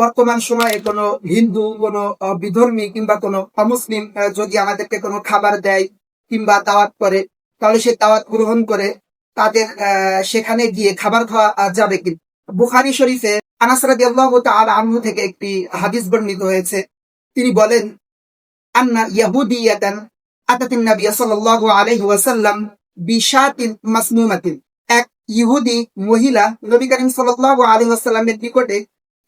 বর্তমান সময়ে কোনো হিন্দু, কোনো বিধর্মী কিংবা কোনো অমুসলিম যদি আমাদেরকে কোনো খাবার দেয় কিংবা দাওয়াত করে, তাহলে সে দাওয়াত গ্রহণ করে তাদের সেখানে গিয়ে খাবার খাওয়া যাবে কি? বুখারি শরীফে আনাস রাদিয়াল্লাহু তাআলা আনহু থেকে একটি হাদিস বর্ণিত হয়েছে। তিনি বলেন, আন্না ইয়াহুদিয়াতান আতাতিন নবী সাল্লাল্লাহু আলাইহি ওয়াসাল্লাম বিশাতিন মাসনুমাতিন। এক ইহুদি মহিলা নবী করিম সাল্লাল্লাহু আলাইহি ওয়াসাল্লামের নিকটে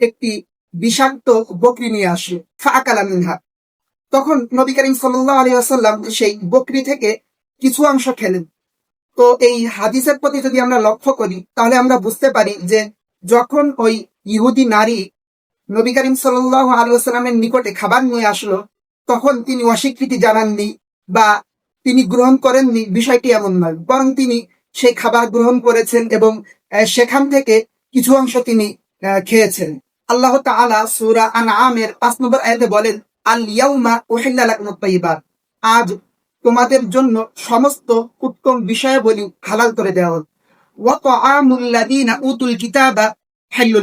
একটি বিষাক্ত বকরি নিয়ে আসে ফাকালা মিনহা। তখন নবী করিম সাল্লাল্লাহু আলাইহি ওয়াসাল্লাম সেই বকরি থেকে কিছু অংশ খেলেন। তো এই হাদিসের প্রতি যদি আমরা লক্ষ্য করি, তাহলে আমরা বুঝতে পারি যে যখন ওই ইহুদি নারী নবী করিম সাল্লাল্লাহু আলাইহি ওয়াসাল্লামের নিকটে খাবার নিয়ে আসলো, তখন তিনি অস্বীকৃতি জানাননি বা তিনি গ্রহণ করেননি, বিষয়টি এমন নয়। বরং তিনি সেই খাবার গ্রহণ করেছেন এবং সেখান থেকে কিছু অংশ তিনি খেয়েছেন। আল্লাহ তাআলা সূরা আনআমের পাঁচ নম্বর আয়াতে বলেন আল ইয়াউমা উহিল্লা লাকুমুত তাইয়্যিবাত আজ তোমাদের জন্য সমস্ত উত্তম বিষয়াবলী হালাল করে দেওয়া হল ওয়া তাআমুল লাযীনা উতুল কিতাবা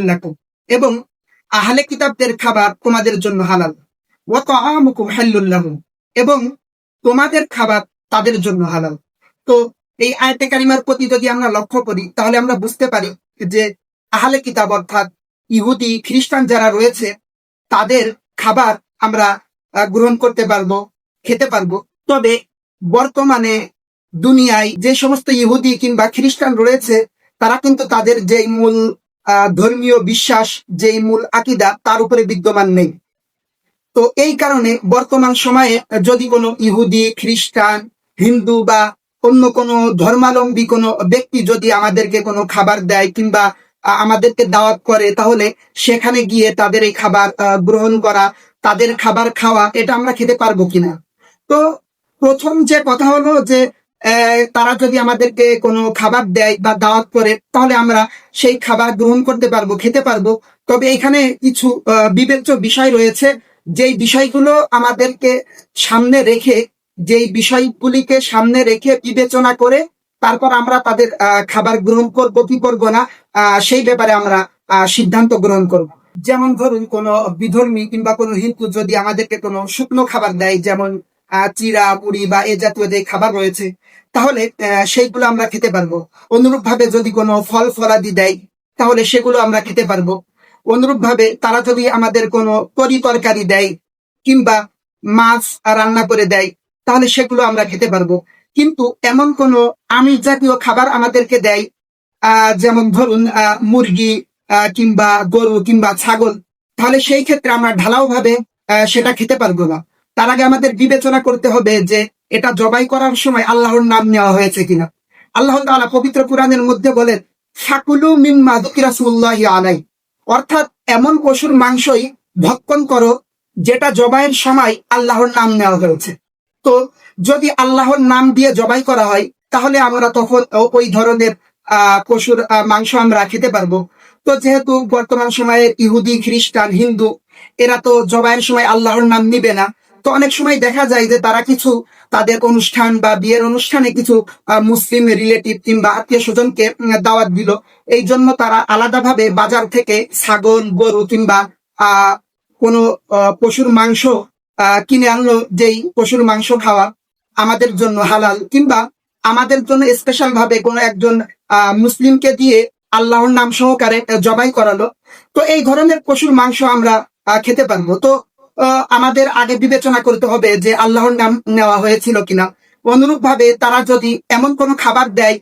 লাকুম। এবং আহলে কিতাবদের খাবার তোমাদের জন্য হালাল। ওয়া তাআমুকুম হাল্লুল লাহুম। এবং তোমাদের খাবার তাদের জন্য হালাল। তো এই আয়তে কারিমার প্রতি যদি আমরা লক্ষ্য করি, তাহলে আমরা বুঝতে পারি যে আহলে কিতাব অর্থাৎ ইহুদি খ্রিস্টান যারা রয়েছে, তাদের খাবার আমরা গ্রহণ করতে পারব, খেতে পারব। তবে বর্তমানে দুনিয়ায় যে সমস্ত ইহুদি কিংবা খ্রিস্টান রয়েছে, তারা কিন্তু তাদের যেই মূল ধর্মীয় বিশ্বাস, যেই মূল আকিদা, তার উপরে বিদ্যমান নেই। তো এই কারণে বর্তমান সময়ে যদি কোনো ইহুদি, খ্রিস্টান, হিন্দু বা অন্য কোনো ধর্মাবলম্বী কোনো ব্যক্তি যদি আমাদেরকে কোনো খাবার দেয় কিংবা আমাদেরকে দাওয়াত করে, তাহলে সেখানে গিয়ে তাদের এই খাবার গ্রহণ করা, তাদের খাবার খাওয়া, এটা আমরা খেতে পারব কিনা? তো প্রথম যে কথা হলো যে তারা যদি আমাদেরকে কোনো খাবার দেয় বা দাওয়াত করে, তাহলে আমরা সেই খাবার গ্রহণ করতে পারব, খেতে পারব। তবে এখানে কিছু বিবেচ্য বিষয় রয়েছে। যেই বিষয়গুলো আমাদেরকে সামনে রেখে, যেই বিষয়গুলিকে সামনে রেখে বিবেচনা করে তারপর আমরা তাদের খাবার গ্রহণ করব কি করব না সেই ব্যাপারে আমরা সিদ্ধান্ত গ্রহণ করব। যেমন ধরুন, কোনো বিধর্মী কিংবা কোনো হিন্দু যদি আমাদেরকে কোনো শুকনো খাবার দেয়, যেমন চিরা মুড়ি বা এ জাতীয় যে খাবার রয়েছে, তাহলে সেইগুলো আমরা খেতে পারব। অনুরূপ ভাবে যদি কোনো ফল ফলাদি দেয়, তাহলে সেগুলো আমরা খেতে পারব। অনুরূপ ভাবে তারা যদি আমাদের কোনো তরি তরকারি দেয়, কিংবা মাছ রান্না করে দেয়, তাহলে সেগুলো আমরা খেতে পারব। কিন্তু এমন কোনো আমিষ জাতীয় খাবার আমাদেরকে দেয় যেমন ধরুন মুরগি কিংবা গরু কিংবা ছাগল, তাহলে সেই ক্ষেত্রে আমরা ঢালাও ভাবে সেটা খেতে পারব না। তার আগে আমাদের বিবেচনা করতে হবে যে এটা জবাই করার সময় আল্লাহর নাম নেওয়া হয়েছে কিনা। আল্লাহ তাআলা পবিত্র কোরআনের মধ্যে বলেন, ফাকুলু মিম্মা দুকিরাসুল্লাহি আলাই অর্থাৎ এমন পশুর মাংসই ভক্ষণ করো, যেটা জবাইয়ের সময় আল্লাহর নাম নেওয়া হয়েছে। তো যদি আল্লাহর নাম দিয়ে জবাই করা হয়, তাহলে আমরা তখন ওই ধরনের পশুর মাংস আমরা খেতে পারব। তো যেহেতু বর্তমান সময়ে ইহুদি, খ্রিস্টান, হিন্দু, এরা তো জবাইয়ের সময় আল্লাহর নাম নিবে না, তো অনেক সময় দেখা যায় যে তারা কিছু তাদের অনুষ্ঠান বা বিয়ের অনুষ্ঠানে কিছু মুসলিম রিলেটিভ কিংবা আত্মীয় স্বজনকে দাওয়াত দিল। এই জন্য তারা আলাদাভাবে বাজার থেকে ছাগল, গরু কিংবা আহ কোনো পশুর মাংস কিনে আনলো যেই পশুর মাংস খাওয়া আমাদের জন্য হালাল, কিংবা আমাদের জন্য স্পেশাল ভাবে কোনো একজন মুসলিমকে দিয়ে আল্লাহর নাম সহকারে জবাই করালো। তো এই ধরনের পশুর মাংস আমরা খেতে পারব। তো আমাদের আগে বিবেচনা করতে হবে যে আল্লাহর নাম নেওয়া হয়েছিল কিনা। অনুরূপ ভাবে তারা যদি এমন কোনো খাবার দেয়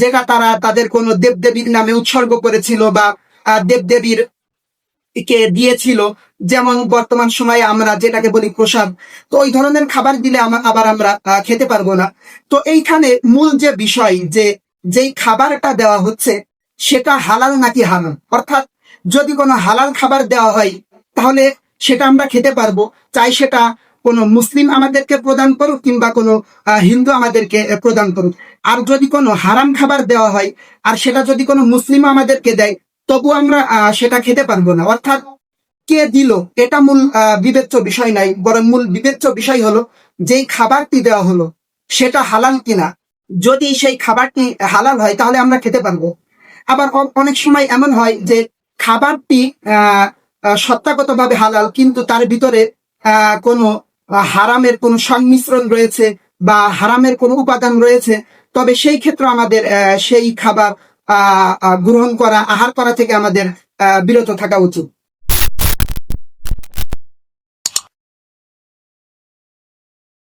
যেটা তারা তাদের কোনো দেবদেবীর নামে উৎসর্গ করেছিল বা দেবদেবীর কে দিয়েছিল, যেমন বর্তমান সময়ে আমরা যেটাকে বলি প্রসাদ, তো ওই ধরনের খাবার দিলে আবার আমরা খেতে পারব না। তো এইখানে মূল যে বিষয় যে, যেই খাবারটা দেওয়া হচ্ছে, সেটা হালাল নাকি হারাম? অর্থাৎ যদি কোনো হালাল খাবার দেওয়া হয়, তাহলে সেটা আমরা খেতে পারব। চাই সেটা কোনো মুসলিম আমাদেরকে প্রদান করুক কিংবা কোনো হিন্দু আমাদেরকে প্রদান করুক। আর যদি কোনো হারাম খাবার দেওয়া হয়, আর সেটা যদি কোনো মুসলিম আমাদেরকে দেয় তবু আমরা সেটা খেতে পারব না। অর্থাৎ কে দিল? এটা মূল বিবেচ্য বিষয় নাই, বরং মূল বিবেচ্য বিষয় হলো, যেই খাবারটি দেওয়া হলো, সেটা হালাল কিনা? যদি সেই খাবারটি হালাল হয়, তাহলে আমরা খেতে পারব। আবার অনেক সময় এমন হয় যে খাবারটি সত্তাগতভাবে হালাল, কিন্তু তার ভিতরে কোনো হারামের কোনো সংমিশ্রণ রয়েছে বা হারামের কোনো উপাদান রয়েছে, তবে সেই ক্ষেত্রে আমাদের সেই খাবার গ্রহণ করা আহার করা থেকে আমাদের আহ, বিরত থাকা উচিত।